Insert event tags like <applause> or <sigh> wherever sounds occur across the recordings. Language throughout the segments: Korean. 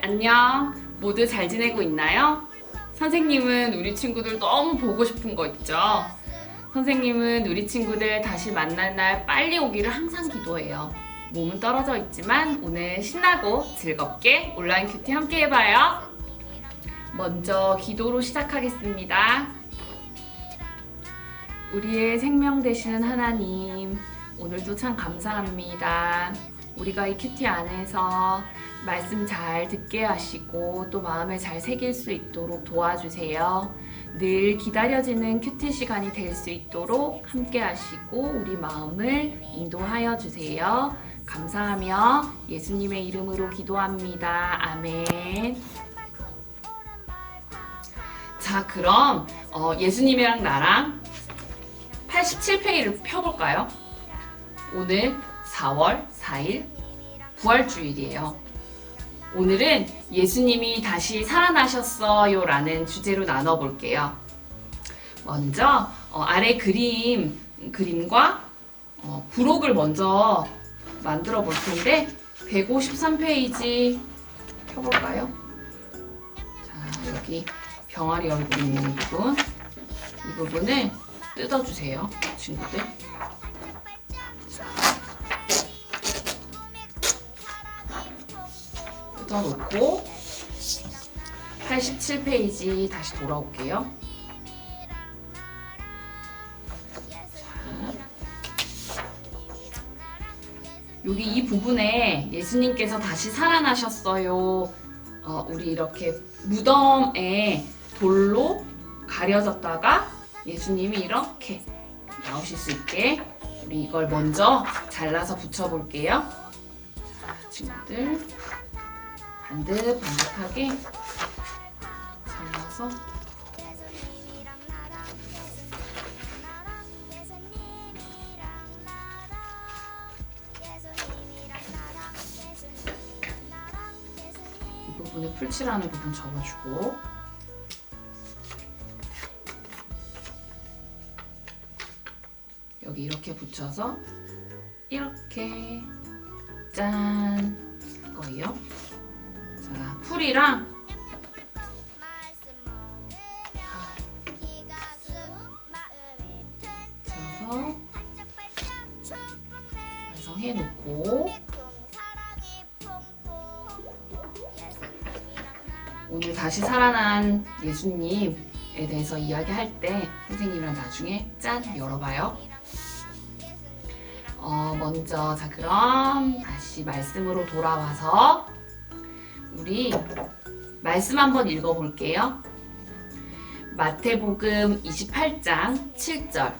안녕. 모두 잘 지내고 있나요? 선생님은 우리 친구들 너무 보고 싶은 거 있죠? 선생님은 우리 친구들 다시 만날 날 빨리 오기를 항상 기도해요. 몸은 떨어져 있지만 오늘 신나고 즐겁게 온라인 큐티 함께 해봐요. 먼저 기도로 시작하겠습니다. 우리의 생명 되시는 하나님, 오늘도 참 감사합니다. 우리가 이 큐티 안에서 말씀 잘 듣게 하시고 또 마음에 잘 새길 수 있도록 도와주세요. 늘 기다려지는 큐티 시간이 될 수 있도록 함께 하시고 우리 마음을 인도하여 주세요. 감사하며 예수님의 이름으로 기도합니다. 아멘. 자, 그럼 어, 예수님이랑 나랑 87페이를 펴볼까요? 오늘 4월 4일 부활주일이에요. 오늘은 예수님이 다시 살아나셨어요 라는 주제로 나눠볼게요. 먼저 어, 아래 그림, 그림과 어, 부록을 먼저 만들어 볼 텐데 153페이지 펴볼까요? 자, 여기 병아리 얼굴 있는 부분 이 부분을 뜯어주세요, 친구들. 뜯어놓고 87페이지 다시 돌아올게요. 자, 여기 이 부분에 예수님께서 다시 살아나셨어요. 어, 우리 이렇게 무덤에 돌로 가려졌다가 예수님이 이렇게 나오실 수 있게 우리 이걸 먼저 잘라서 붙여볼게요. 자, 친구들. 반듯반듯하게 잘라서 이 부분에 풀칠하는 부분 접어주고 여기 이렇게 붙여서 이렇게 짠 거예요. 자, 풀이랑 져서 완성해 놓고 오늘 다시 살아난 예수님에 대해서 이야기할 때 선생님이랑 나중에 짠 열어봐요. 어, 먼저 자 그럼 다시 말씀으로 돌아와서 우리 말씀 한번 읽어볼게요. 마태복음 28장 7절.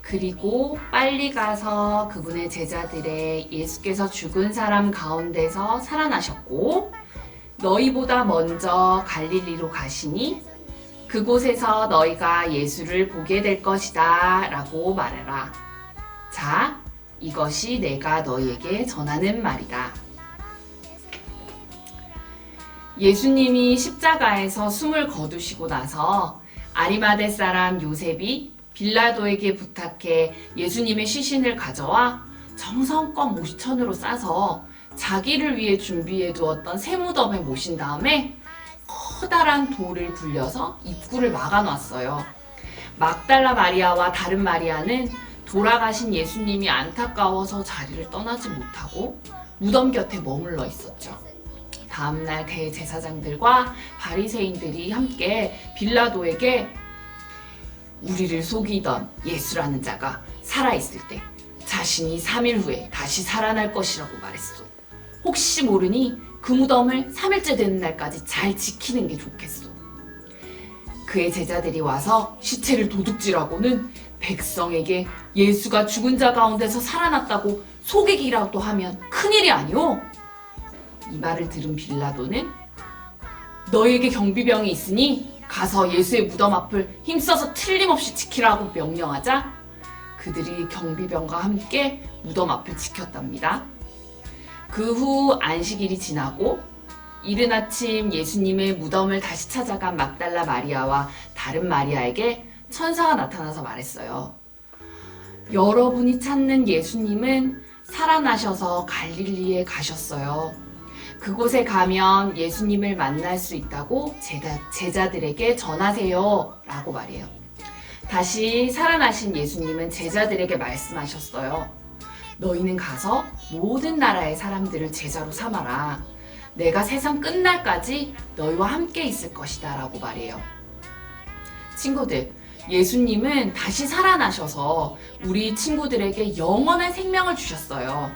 그리고 빨리 가서 그분의 제자들의 예수께서 죽은 사람 가운데서 살아나셨고 너희보다 먼저 갈릴리로 가시니 그곳에서 너희가 예수를 보게 될 것이다 라고 말해라. 자, 이것이 내가 너희에게 전하는 말이다. 예수님이 십자가에서 숨을 거두시고 나서 아리마대 사람 요셉이 빌라도에게 부탁해 예수님의 시신을 가져와 정성껏 모시천으로 싸서 자기를 위해 준비해 두었던 세무덤에 모신 다음에 커다란 돌을 굴려서 입구를 막아 놨어요. 막달라 마리아와 다른 마리아는 돌아가신 예수님이 안타까워서 자리를 떠나지 못하고 무덤 곁에 머물러 있었죠. 다음날 대제사장들과 바리새인들이 함께 빌라도에게 우리를 속이던 예수라는 자가 살아있을 때 자신이 3일 후에 다시 살아날 것이라고 말했어. 혹시 모르니 그 무덤을 3일째 되는 날까지 잘 지키는 게 좋겠어. 그의 제자들이 와서 시체를 도둑질하고는 백성에게 예수가 죽은 자 가운데서 살아났다고 속이기라도 하면 큰일이 아니오. 이 말을 들은 빌라도는 너에게 경비병이 있으니 가서 예수의 무덤 앞을 힘써서 틀림없이 지키라고 명령하자 그들이 경비병과 함께 무덤 앞을 지켰답니다. 그 후 안식일이 지나고 이른 아침 예수님의 무덤을 다시 찾아간 막달라 마리아와 다른 마리아에게 천사가 나타나서 말했어요. 여러분이 찾는 예수님은 살아나셔서 갈릴리에 가셨어요. 그곳에 가면 예수님을 만날 수 있다고 제자, 제자들에게 전하세요. 라고 말해요. 다시 살아나신 예수님은 제자들에게 말씀하셨어요. 너희는 가서 모든 나라의 사람들을 제자로 삼아라. 내가 세상 끝날까지 너희와 함께 있을 것이다. 라고 말해요. 친구들, 예수님은 다시 살아나셔서 우리 친구들에게 영원한 생명을 주셨어요.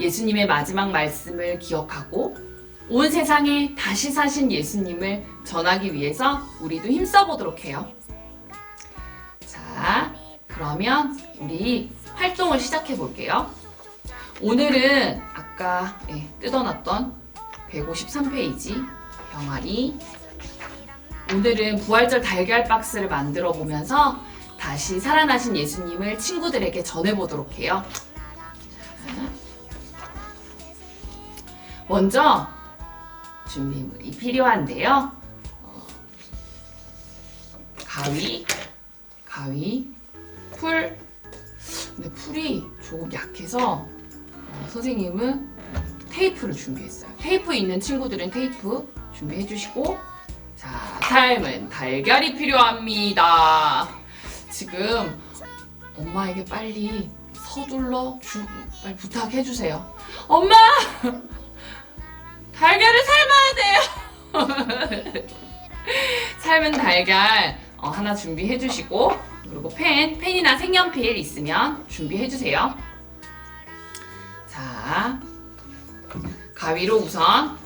예수님의 마지막 말씀을 기억하고 온 세상에 다시 사신 예수님을 전하기 위해서 우리도 힘써보도록 해요. 자, 그러면 우리 활동을 시작해 볼게요. 오늘은 아까 예, 뜯어놨던 153페이지 병아리 오늘은 부활절 달걀 박스를 만들어 보면서 다시 살아나신 예수님을 친구들에게 전해보도록 해요. 먼저 준비물이 필요한데요. 어, 가위, 가위, 풀. 근데 풀이 조금 약해서 어, 선생님은 테이프를 준비했어요. 테이프 있는 친구들은 테이프 준비해 주시고 자, 삶은 달걀이 필요합니다. 지금 엄마에게 빨리 서둘러 주, 빨리 부탁해 주세요. 엄마! 달걀을 삶아야 돼요. <laughs> 삶은 달걀 어, 하나 준비해 주시고 그리고 펜, 펜이나 색연필 있으면 준비해 주세요. 자, 가위로 우선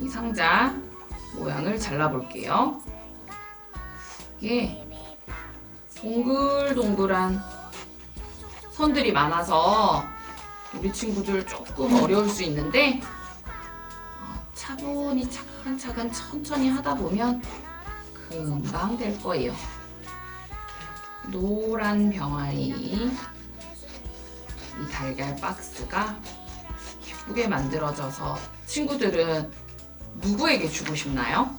이 상자 모양을 잘라볼게요. 이게 동글동글한 선들이 많아서 우리 친구들 조금 어려울 수 있는데 어, 차분히 차근차근 천천히 하다 보면 금방 될 거예요. 노란 병아리 이 달걀 박스가 예쁘게 만들어져서 친구들은 누구에게 주고 싶나요?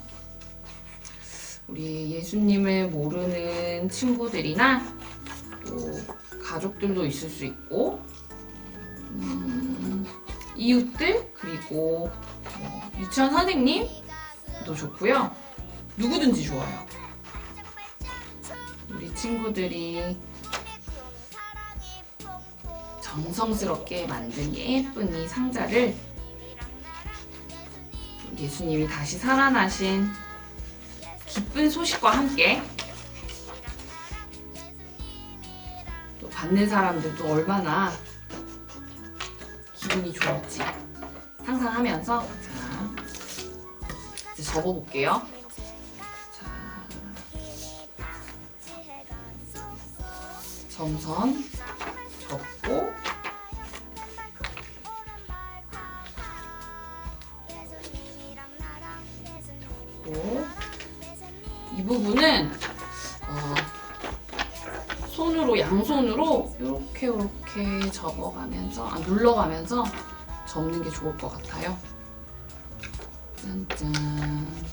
우리 예수님을 모르는 친구들이나 또 가족들도 있을 수 있고 음, 이웃들 그리고 뭐 유치원 선생님도 좋고요. 누구든지 좋아요. 우리 친구들이 정성스럽게 만든 예쁜 이 상자를 예수님이 다시 살아나신 기쁜 소식과 함께 또 받는 사람들도 얼마나 기분이 좋을지 상상하면서 자 이제 접어볼게요. 자 점선 접고 그리고 이 부분은 어, 손으로 양손으로 이렇게 이렇게 접어가면서 아, 눌러가면서 접는 게 좋을 것 같아요. 짠짠.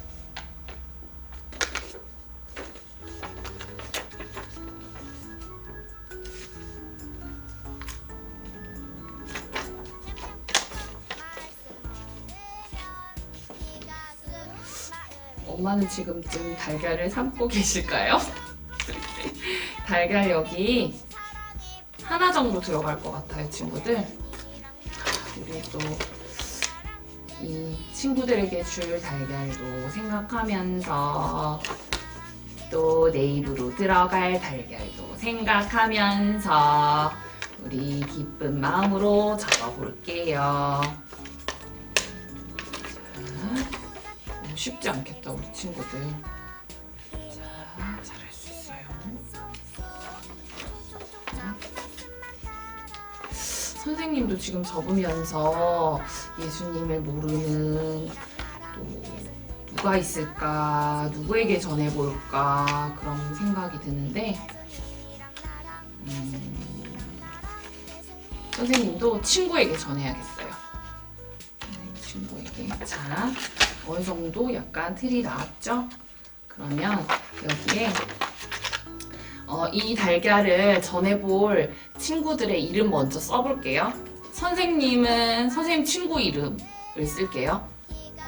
엄마는 지금쯤 달걀을 삶고 <laughs> 계실까요? <laughs> 달걀 여기 하나 정도 들어갈 것 같아요, 친구들. 우리 또이 친구들에게 줄 달걀도 생각하면서 또 내 입으로 들어갈 달걀도 생각하면서 우리 기쁜 마음으로 적어볼게요. 쉽지 않겠다 우리 친구들 자 선생님도 지금 접으면서 예수님을 모르는 또 누가 있을까? 누구에게 전해볼까? 그런 생각이 드는데 음, 선생님도 친구에게 전해야겠어요. 네, 친구에게. 자 어느 정도 약간 틀이 나왔죠? 그러면 여기에 어, 이 달걀을 전해볼 친구들의 이름 먼저 써볼게요. 선생님은 선생님 친구 이름을 쓸게요.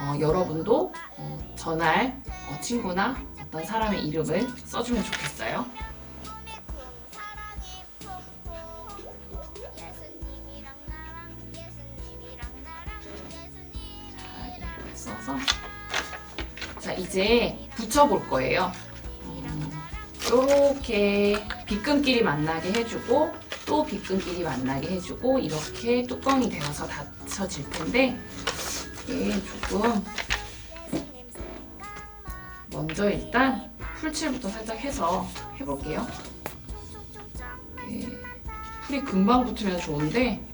어, 여러분도 어, 전할 어, 친구나 어떤 사람의 이름을 써주면 좋겠어요. 자, 이제 붙여볼 거예요. 이렇게 빗금끼리 만나게 해주고 또 빗금끼리 만나게 해주고 이렇게 뚜껑이 되어서 닫혀질 텐데 이게 조금 먼저 일단 풀칠부터 살짝 해서 해볼게요. 이게 풀이 금방 붙으면 좋은데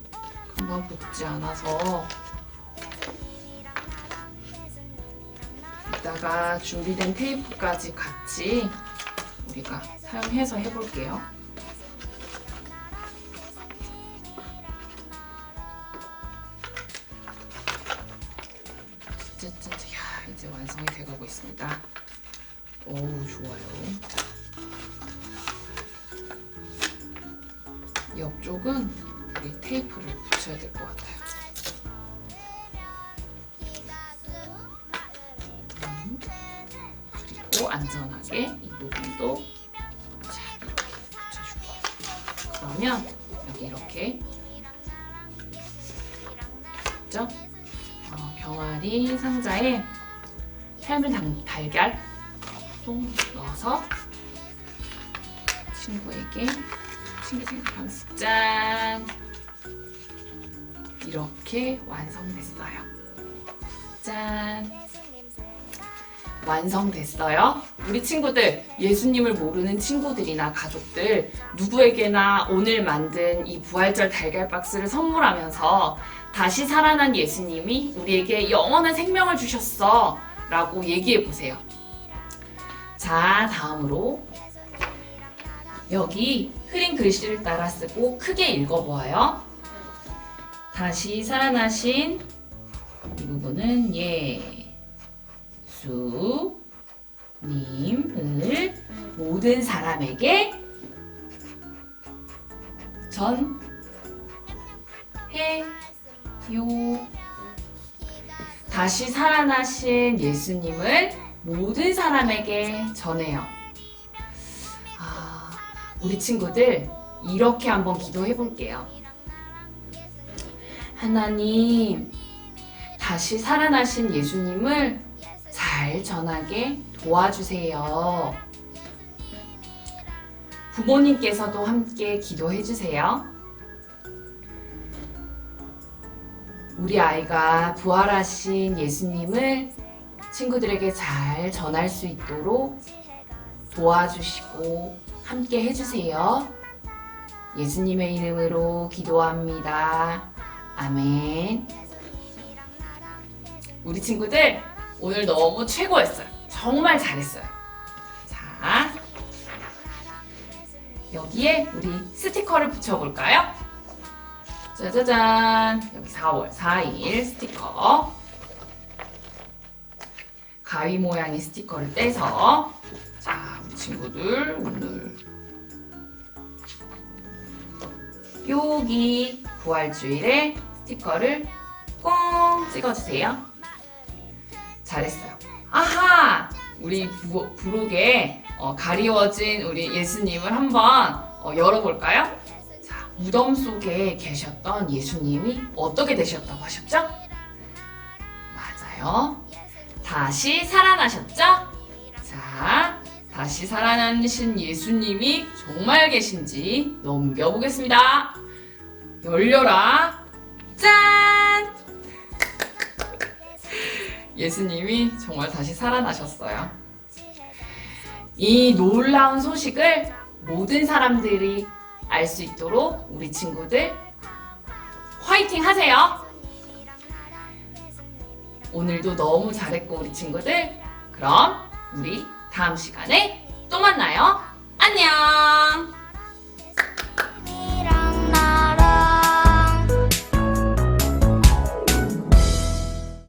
금방 붙지 않아서 이따가 준비된 테이프까지 같이 우리가 사용해서 해볼게요. 야 이제 완성이 돼가고 있습니다. 어우 좋아요. 옆쪽은 우리 테이프를 붙여야 될 것 같아요. 음, 안전하게 이 부분도 자 이렇게 붙여줄게요. 그러면 여기 이렇게 있죠? 어, 병아리 상자에 삶은 당- 달걀 좀 넣어서 친구에게 친구 생각하면 짠 이렇게 완성됐어요. 짠 완성됐어요. 우리 친구들, 예수님을 모르는 친구들이나 가족들, 누구에게나 오늘 만든 이 부활절 달걀 박스를 선물하면서 다시 살아난 예수님이 우리에게 영원한 생명을 주셨어. 라고 얘기해 보세요. 자, 다음으로 여기 흐린 글씨를 따라 쓰고 크게 읽어보아요. 다시 살아나신 이 부분은 예수님을 모든 사람에게 전해요. 다시 살아나신 예수님을 모든 사람에게 전해요. 아, 우리 친구들 이렇게 한번 기도해 볼게요. 하나님, 다시 살아나신 예수님을 잘 전하게 도와주세요. 부모님께서도 함께 기도해 주세요. 우리 아이가 부활하신 예수님을 친구들에게 잘 전할 수 있도록 도와주시고 함께 해주세요. 예수님의 이름으로 기도합니다. 아멘. 우리 친구들 오늘 너무 최고였어요. 정말 잘했어요. 자, 여기에 우리 스티커를 붙여볼까요? 짜자잔. 여기 4월 4일 스티커. 가위 모양의 스티커를 떼서 자, 우리 친구들 오늘 여기 부활주일에 스티커를 꽁 찍어주세요. 잘했어요. 아하! 우리 부, 부록에 어, 가리워진 우리 예수님을 한번 어, 열어볼까요? 자, 무덤 속에 계셨던 예수님이 어떻게 되셨다고 하셨죠? 맞아요. 다시 살아나셨죠? 자, 다시 살아나신 예수님이 정말 계신지 넘겨보겠습니다. 열려라. 짠! 예수님이 정말 다시 살아나셨어요. 이 놀라운 소식을 모든 사람들이 알 수 있도록 우리 친구들 화이팅 하세요. 오늘도 너무 잘했고 우리 친구들 그럼 우리 다음 시간에 또 만나요. 안녕.